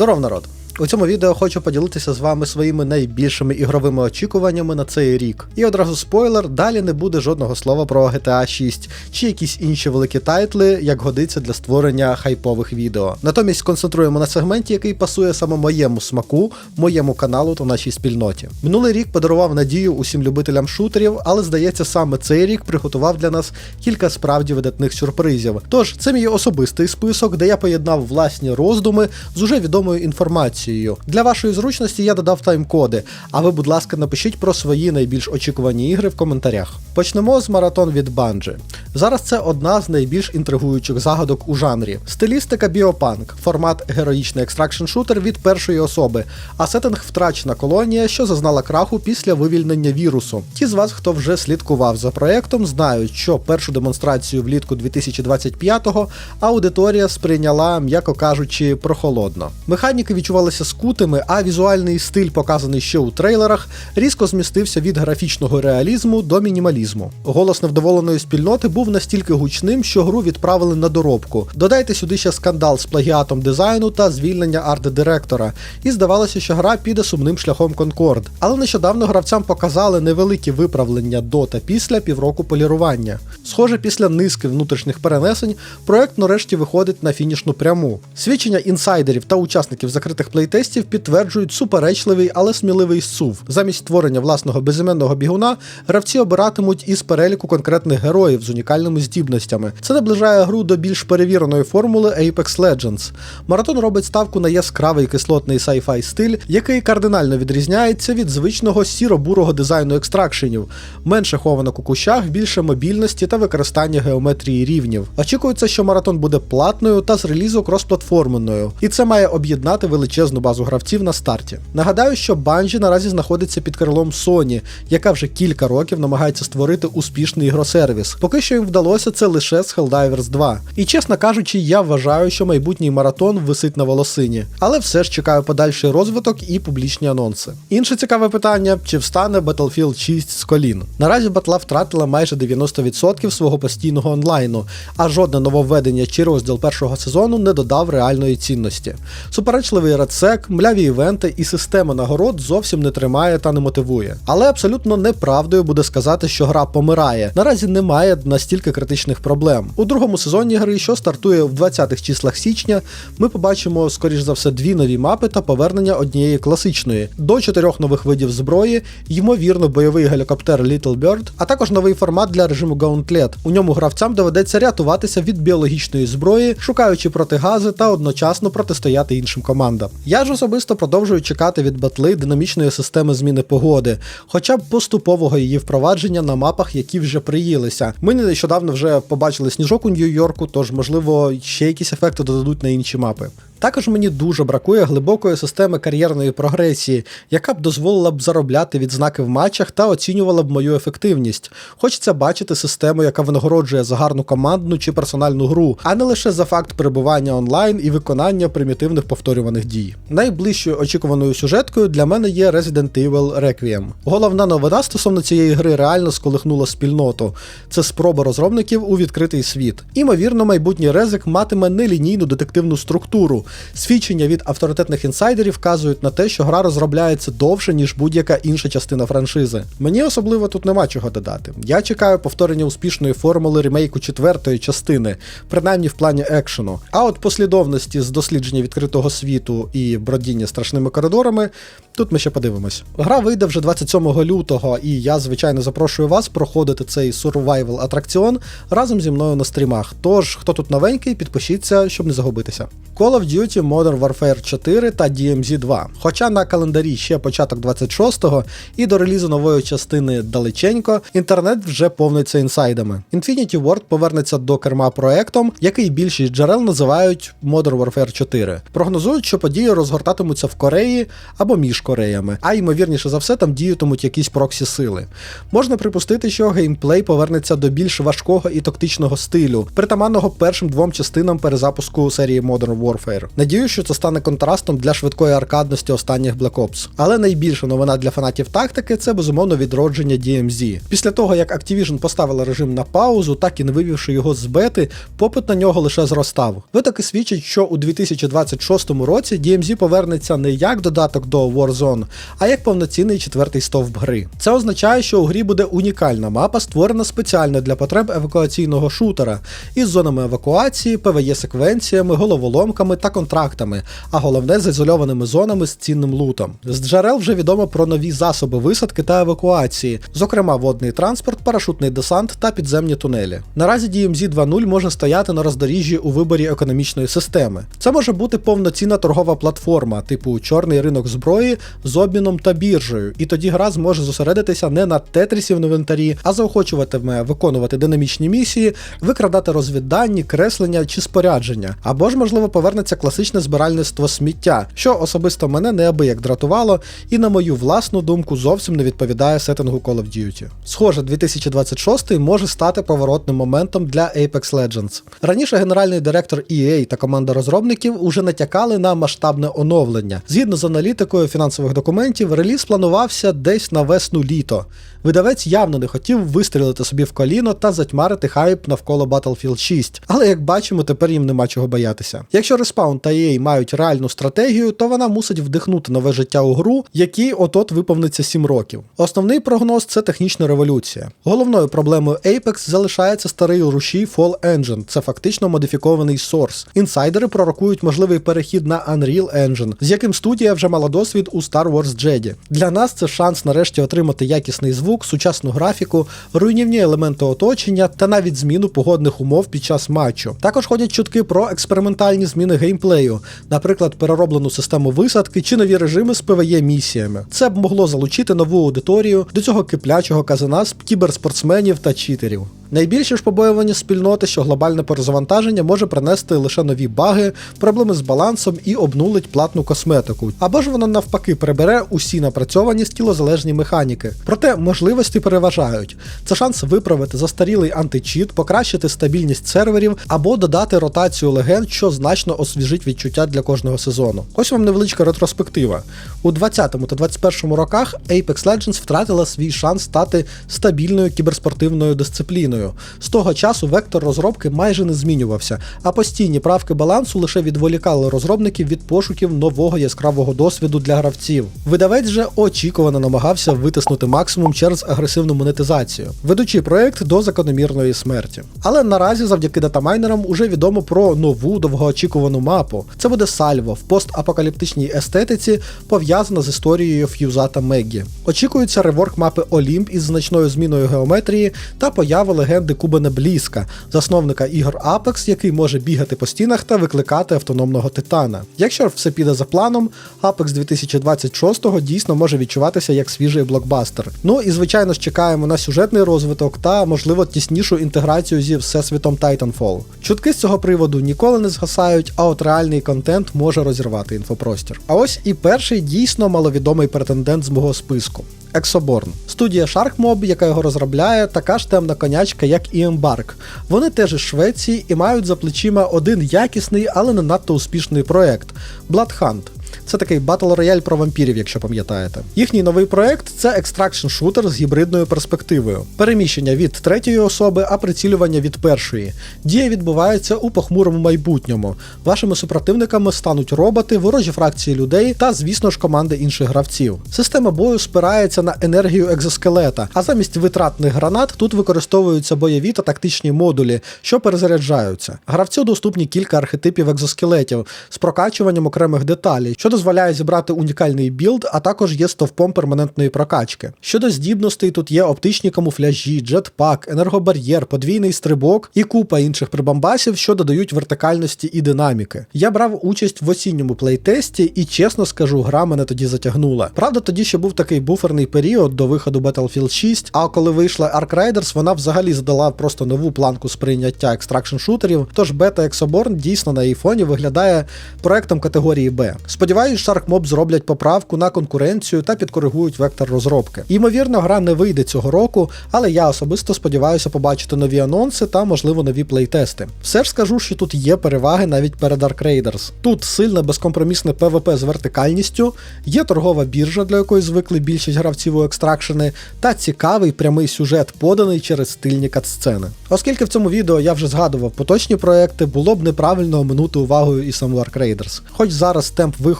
Здоров, народ! У цьому відео хочу поділитися з вами своїми найбільшими ігровими очікуваннями на цей рік. І одразу спойлер: далі не буде жодного слова про GTA 6 чи якісь інші великі тайтли, як годиться для створення хайпових відео. Натомість концентруємо на сегменті, який пасує саме моєму смаку, моєму каналу та нашій спільноті. Минулий рік подарував надію усім любителям шутерів, але здається, саме цей рік приготував для нас кілька справді видатних сюрпризів. Тож це мій особистий список, де я поєднав власні роздуми з уже відомою інформацією. Для вашої зручності я додав тайм-коди, а ви, будь ласка, напишіть про свої найбільш очікувані ігри в коментарях. Почнемо з маратон від Bungie. Зараз це одна з найбільш інтригуючих загадок у жанрі. Стилістика біопанк, формат героїчний екстракшн шутер від першої особи, а сеттинг втрачена колонія, що зазнала краху після вивільнення вірусу. Ті з вас, хто вже слідкував за проектом, знають, що першу демонстрацію влітку 2025-го аудиторія сприйняла, м'яко кажучи, прохолодно. Механіки відчувалися скутими, а візуальний стиль, показаний ще у трейлерах, різко змістився від графічного реалізму до мінімалізму. Голос невдоволеної спільноти був настільки гучним, що гру відправили на доробку. Додайте сюди ще скандал з плагіатом дизайну та звільнення арт-директора, і здавалося, що гра піде сумним шляхом Конкорд. Але нещодавно гравцям показали невеликі виправлення до та після півроку полірування. Схоже, після низки внутрішніх перенесень проект нарешті виходить на фінішну пряму. Свідчення інсайдерів та учасників закритих плейтестів підтверджують суперечливий, але сміливий сув. Замість створення власного безіменного бігуна гравці обиратимуть із переліку конкретних героїв з унікальними здібностями. Це наближає гру до більш перевіреної формули Apex Legends. Маратон робить ставку на яскравий кислотний sci-fi стиль, який кардинально відрізняється від звичного сіро-бурого дизайну екстракшенів, менше хованок у кущах, більше мобільності та використання геометрії рівнів. Очікується, що маратон буде платною та з релізу кросплатформеною, і це має об'єднати величезну базу гравців на старті. Нагадаю, що Bungie наразі знаходиться під крилом Sony, яка вже кілька років намагається створити успішний ігросервіс. Поки що їм вдалося це лише з Helldivers 2. І чесно кажучи, я вважаю, що майбутній маратон висить на волосині, але все ж чекаю подальший розвиток і публічні анонси. Інше цікаве питання: чи встане Battlefield 6 з колін? Наразі батла втратила майже 90% свого постійного онлайну, а жодне нововведення чи розділ першого сезону не додав реальної цінності. Суперечливий редсек, мляві івенти і система нагород зовсім не тримає та не мотивує. Але абсолютно неправдою буде сказати, що гра помирає. Наразі немає настільки критичних проблем. У другому сезоні гри, що стартує в 20-х числах січня, ми побачимо, скоріш за все, дві нові мапи та повернення однієї класичної, до чотирьох нових видів зброї, ймовірно, бойовий гелікоптер Little Bird, а також новий формат для режиму Gauntlet. У ньому гравцям доведеться рятуватися від біологічної зброї, шукаючи протигази та одночасно протистояти іншим командам. Я ж особисто продовжую чекати від батли динамічної системи зміни погоди, хоча б поступового її впровадження на мапах, які вже приїлися. Ми нещодавно вже побачили сніжок у Нью-Йорку, тож можливо ще якісь ефекти додадуть на інші мапи. Також мені дуже бракує глибокої системи кар'єрної прогресії, яка б дозволила б заробляти відзнаки в матчах та оцінювала б мою ефективність. Хочеться бачити систему, яка винагороджує за гарну командну чи персональну гру, а не лише за факт перебування онлайн і виконання примітивних повторюваних дій. Найближчою очікуваною сюжеткою для мене є Resident Evil Requiem. Головна новина стосовно цієї гри реально сколихнула спільноту. Це спроба розробників у відкритий світ. Імовірно, майбутній резик матиме нелінійну детективну структуру. Свідчення від авторитетних інсайдерів вказують на те, що гра розробляється довше, ніж будь-яка інша частина франшизи. Мені особливо тут нема чого додати. Я чекаю повторення успішної формули ремейку четвертої частини, принаймні в плані екшену. А от послідовності з дослідження відкритого світу і бродіння страшними коридорами. Тут ми ще подивимось. Гра вийде вже 27 лютого, і я, звичайно, запрошую вас проходити цей survival атракціон разом зі мною на стрімах. Тож, хто тут новенький, підпишіться, щоб не загубитися. Call of Duty Modern Warfare 4 та DMZ 2. Хоча на календарі ще початок 26-го і до релізу нової частини далеченько, інтернет вже повниться інсайдами. Infinity Ward повернеться до керма проектом, який більшість джерел називають Modern Warfare 4. Прогнозують, що події розгортатимуться в Кореї або між між Кореями, а ймовірніше за все там діятимуть якісь проксі сили. Можна припустити, що геймплей повернеться до більш важкого і тактичного стилю, притаманного першим двом частинам перезапуску серії Modern Warfare. Надію, що це стане контрастом для швидкої аркадності останніх Black Ops. Але найбільша новина для фанатів тактики це безумовно відродження DMZ. Після того, як Activision поставила режим на паузу, так і не вивівши його з бети, попит на нього лише зростав. Витоки свідчать, що у 2026 році DMZ повернеться не як додаток до Warzone, а як повноцінний четвертий стовп гри. Це означає, що у грі буде унікальна мапа, створена спеціально для потреб евакуаційного шутера із зонами евакуації, ПВЄ секвенціями, головоломками та контрактами, а головне з ізольованими зонами з цінним лутом. З джерел вже відомо про нові засоби висадки та евакуації, зокрема водний транспорт, парашутний десант та підземні тунелі. Наразі DMZ 2.0 може стояти на роздоріжжі у виборі економічної системи. Це може бути повноцінна торгова платформа, типу чорний ринок зброї з обміном та біржею, і тоді гра зможе зосередитися не на тетрісі в інвентарі, а заохочуватиме виконувати динамічні місії, викрадати розвіддані, креслення чи спорядження, або ж, можливо, повернеться класичне збиральництво сміття, що особисто мене неабияк дратувало, і, на мою власну думку, зовсім не відповідає сеттингу Call of Duty. Схоже, 2026 може стати поворотним моментом для Apex Legends. Раніше генеральний директор EA та команда розробників уже натякали на масштабне оновлення. Згідно з аналітикою фінансових документів, реліз планувався десь на весну-літо. Видавець явно не хотів вистрілити собі в коліно та затьмарити хайп навколо Battlefield 6, але як бачимо, тепер їм нема чого боятися. Якщо Respawn та EA мають реальну стратегію, то вона мусить вдихнути нове життя у гру, якій от-от виповниться 7 років. Основний прогноз це технічна революція. Головною проблемою Apex залишається старий рушій Fall Engine, це фактично модифікований Source. Інсайдери пророкують можливий перехід на Unreal Engine, з яким студія вже мала досвід у Star Wars Jedi. Для нас це шанс нарешті отримати якісний звук, сучасну графіку, руйнівні елементи оточення та навіть зміну погодних умов під час матчу. Також ходять чутки про експериментальні зміни геймплею, наприклад, перероблену систему висадки чи нові режими з PvE місіями. Це б могло залучити нову аудиторію до цього киплячого казана з кіберспортсменів та читерів. Найбільше ж побоювання спільноти, що глобальне перезавантаження може принести лише нові баги, проблеми з балансом і обнулить платну косметику. Або ж воно навпаки прибере усі напрацьовані стілозалежні механіки. Проте можливості переважають. Це шанс виправити застарілий античіт, покращити стабільність серверів або додати ротацію легенд, що значно освіжить відчуття для кожного сезону. Ось вам невеличка ретроспектива. У 20 та 21 роках Apex Legends втратила свій шанс стати стабільною кіберспортивною дисципліною. З того часу вектор розробки майже не змінювався, а постійні правки балансу лише відволікали розробників від пошуків нового яскравого досвіду для гравців. Видавець же очікувано намагався витиснути максимум через агресивну монетизацію, ведучи проект до закономірної смерті. Але наразі, завдяки датамайнерам, уже відомо про нову довгоочікувану мапу. Це буде Сальво в постапокаліптичній естетиці, пов'язана з історією Ф'юза та Меггі. Очікується реворк мапи Олімп із значною зміною геометрії та поява легенди Кубена Бліска, засновника ігор Apex, який може бігати по стінах та викликати автономного титана. Якщо все піде за планом, Apex 2026 дійсно може відчуватися як свіжий блокбастер. Ну і звичайно ж чекаємо на сюжетний розвиток та, можливо, тіснішу інтеграцію зі всесвітом Titanfall. Чутки з цього приводу ніколи не згасають, а от реальний контент може розірвати інфопростір. А ось і перший дійсно маловідомий претендент з мого списку. Exoborn. Студія SharkMob, яка його розробляє, така ж темна конячка, як і Embark. Вони теж із Швеції і мають за плечима один якісний, але не надто успішний проект Bloodhunt. Це такий батл рояль про вампірів, якщо пам'ятаєте. Їхній новий проект це екстракшн шутер з гібридною перспективою, переміщення від третьої особи, а прицілювання від першої. Дія відбувається у похмурому майбутньому. Вашими супротивниками стануть роботи, ворожі фракції людей та, звісно ж, команди інших гравців. Система бою спирається на енергію екзоскелета, а замість витратних гранат тут використовуються бойові та тактичні модулі, що перезаряджаються. Гравцю доступні кілька архетипів екзоскелетів з прокачуванням окремих деталей що дозволяє зібрати унікальний білд, а також є стовпом перманентної прокачки. Щодо здібностей, тут є оптичні камуфляжі, джетпак, енергобар'єр, подвійний стрибок і купа інших прибамбасів, що додають вертикальності і динаміки. Я брав участь в осінньому плейтесті і чесно скажу, гра мене тоді затягнула. Правда, тоді ще був такий буферний період до виходу Battlefield 6, а коли вийшла Ark Riders, вона взагалі задала просто нову планку сприйняття екстракшн шутерів. Тож бета Exoborn дійсно на її фоні виглядає проектом категорії Б. Сподіваюсь, SharkMob зроблять поправку на конкуренцію та підкоригують вектор розробки. Ймовірно, гра не вийде цього року, але я особисто сподіваюся побачити нові анонси та, можливо, нові плейтести. Все ж скажу, що тут є переваги навіть перед Ark Raiders. Тут сильне безкомпромісне PvP з вертикальністю, є торгова біржа, для якої звикли більшість гравців у екстракшени, та цікавий прямий сюжет, поданий через стильні катсцени. Оскільки в цьому відео я вже згадував поточні проекти, було б неправильно оминути увагою і саму Ark Raiders. Хоч зараз темп виходу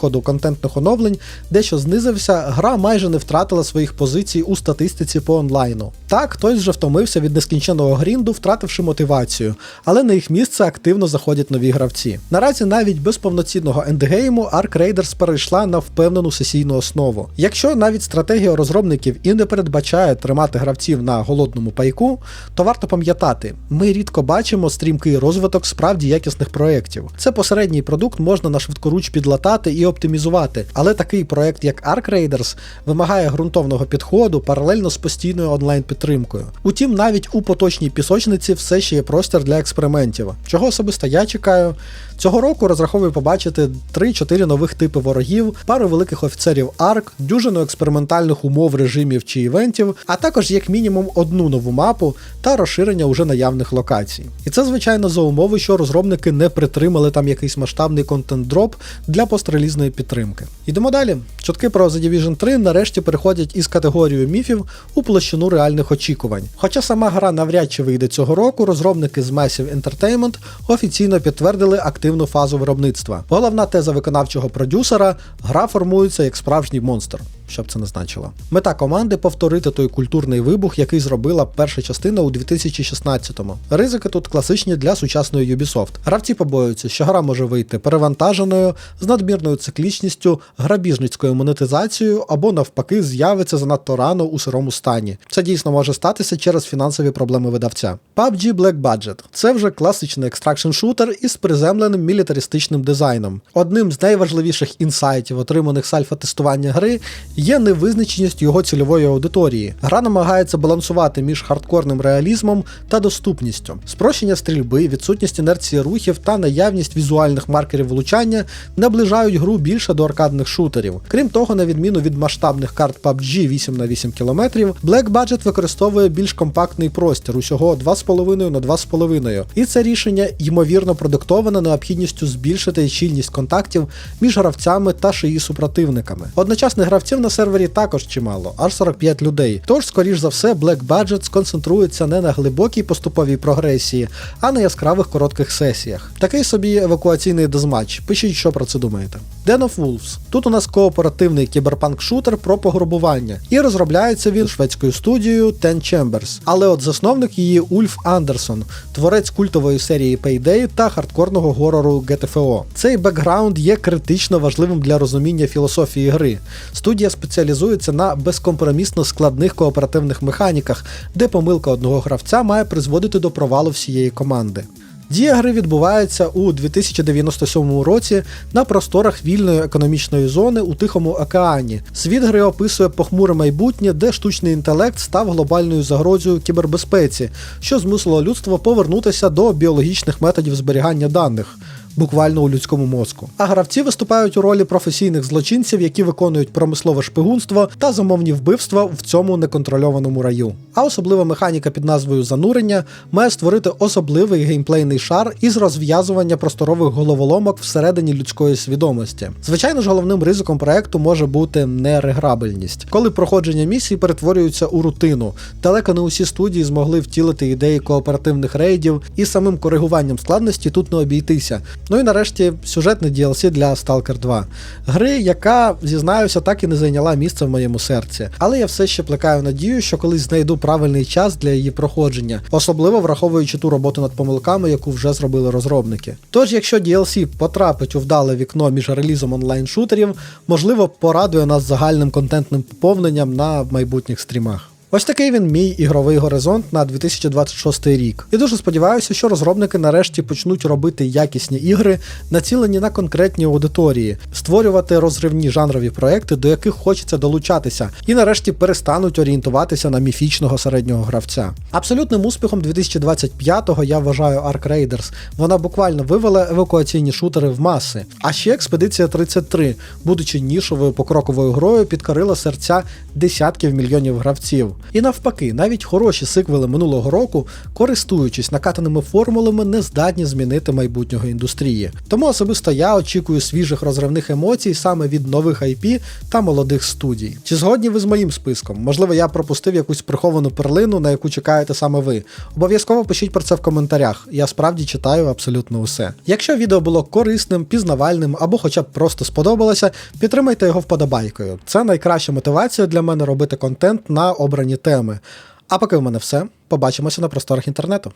контентних оновлень дещо знизився, гра майже не втратила своїх позицій у статистиці по онлайну. Так, хтось вже втомився від нескінченого грінду, втративши мотивацію, але на їх місце активно заходять нові гравці. Наразі навіть без повноцінного ендгейму Ark Raiders перейшла на впевнену сесійну основу. Якщо навіть стратегія розробників і не передбачає тримати гравців на голодному пайку, то варто пам'ятати, ми рідко бачимо стрімкий розвиток справді якісних проєктів. Це посередній продукт можна на швидкоруч підлатати і оптимізувати, але такий проєкт, як Ark Raiders, вимагає ґрунтовного підходу паралельно з постійною онлайн-підтримкою. Утім, навіть у поточній пісочниці все ще є простір для експериментів, чого особисто я чекаю. Цього року розраховую побачити 3-4 нових типи ворогів, пару великих офіцерів арк, дюжину експериментальних умов режимів чи івентів, а також як мінімум одну нову мапу та розширення уже наявних локацій. І це, звичайно, за умови, що розробники не притримали там якийсь масштабний контент-дроп для пострелізної підтримки. Йдемо далі. Чутки про The Division 3 нарешті переходять із категорії міфів у площину реальних очікувань. Хоча сама гра навряд чи вийде цього року, розробники з Massive Entertainment офіційно підтвердили активну фазу виробництва. Головна теза виконавчого продюсера гра формується як справжній монстр. Що б це не значило. Мета команди повторити той культурний вибух, який зробила перша частина у 2016-му. Ризики тут класичні для сучасної Ubisoft. Гравці побоюються, що гра може вийти перевантаженою, з надмірною циклічністю, грабіжницькою монетизацією або навпаки з'явиться занадто рано у сирому стані. Це дійсно може статися через фінансові проблеми видавця. PUBG Black Budget це вже класичний екстракшн шутер із приземленим мілітаристичним дизайном. Одним з найважливіших інсайтів, отриманих з альфа-тестування гри, є невизначеність його цільової аудиторії. Гра намагається балансувати між хардкорним реалізмом та доступністю. Спрощення стрільби, відсутність інерції рухів та наявність візуальних маркерів влучання наближають гру більше до аркадних шутерів. Крім того, на відміну від масштабних карт PUBG 8 на 8 км, Black Budget використовує більш компактний простір, усього 2,5 на 2,5. І це рішення ймовірно продиктоване необхідністю збільшити щільність контактів між гравцями та шиї супротивниками. Одночасних гравців сервері також чимало, аж 45 людей. Тож, скоріш за все, Black Budget сконцентрується не на глибокій поступовій прогресії, а на яскравих коротких сесіях. Такий собі евакуаційний дезматч. Пишіть, що про це думаєте. Den of Wolves. Тут у нас кооперативний кіберпанк-шутер про пограбування, і розробляється він шведською студією Ten Chambers. Але от засновник її Ульф Андерсон, творець культової серії Payday та хардкорного горору GTFO. Цей бекграунд є критично важливим для розуміння філософії гри. Студія спеціалізується на безкомпромісно складних кооперативних механіках, де помилка одного гравця має призводити до провалу всієї команди. Дія гри відбувається у 2097 році на просторах вільної економічної зони у Тихому океані. Світ гри описує похмуре майбутнє, де штучний інтелект став глобальною загрозою кібербезпеці, що змусило людство повернутися до біологічних методів зберігання даних. Буквально у людському мозку. А гравці виступають у ролі професійних злочинців, які виконують промислове шпигунство та замовні вбивства в цьому неконтрольованому раю. А особлива механіка під назвою занурення має створити особливий геймплейний шар із розв'язування просторових головоломок всередині людської свідомості. Звичайно ж, головним ризиком проекту може бути нереграбельність, коли проходження місії перетворюються у рутину. Далеко не усі студії змогли втілити ідеї кооперативних рейдів, і самим коригуванням складності тут не обійтися. Ну і нарешті сюжетний DLC для Stalker 2. Гри, яка, зізнаюся, так і не зайняла місце в моєму серці. Але я все ще плекаю надію, що колись знайду правильний час для її проходження, особливо враховуючи ту роботу над помилками, яку вже зробили розробники. Тож, якщо DLC потрапить у вдале вікно між релізом онлайн-шутерів, можливо, порадує нас загальним контентним поповненням на майбутніх стрімах. Ось такий він мій ігровий горизонт на 2026 рік. І дуже сподіваюся, що розробники нарешті почнуть робити якісні ігри, націлені на конкретні аудиторії, створювати розривні жанрові проекти, до яких хочеться долучатися, і нарешті перестануть орієнтуватися на міфічного середнього гравця. Абсолютним успіхом 2025-го я вважаю Ark Raiders. Вона буквально вивела евакуаційні шутери в маси. А ще експедиція 33, будучи нішовою покроковою грою, підкорила серця десятків мільйонів гравців. І навпаки, навіть хороші сиквели минулого року, користуючись накатаними формулами, не здатні змінити майбутнього індустрії. Тому особисто я очікую свіжих розривних емоцій саме від нових IP та молодих студій. Чи згодні ви з моїм списком? Можливо, я пропустив якусь приховану перлину, на яку чекаєте саме ви. Обов'язково пишіть про це в коментарях. Я справді читаю абсолютно усе. Якщо відео було корисним, пізнавальним або хоча б просто сподобалося, підтримайте його вподобайкою. Це найкраща мотивація для мене робити контент на обрані теми. А поки в мене все. Побачимося на просторах інтернету.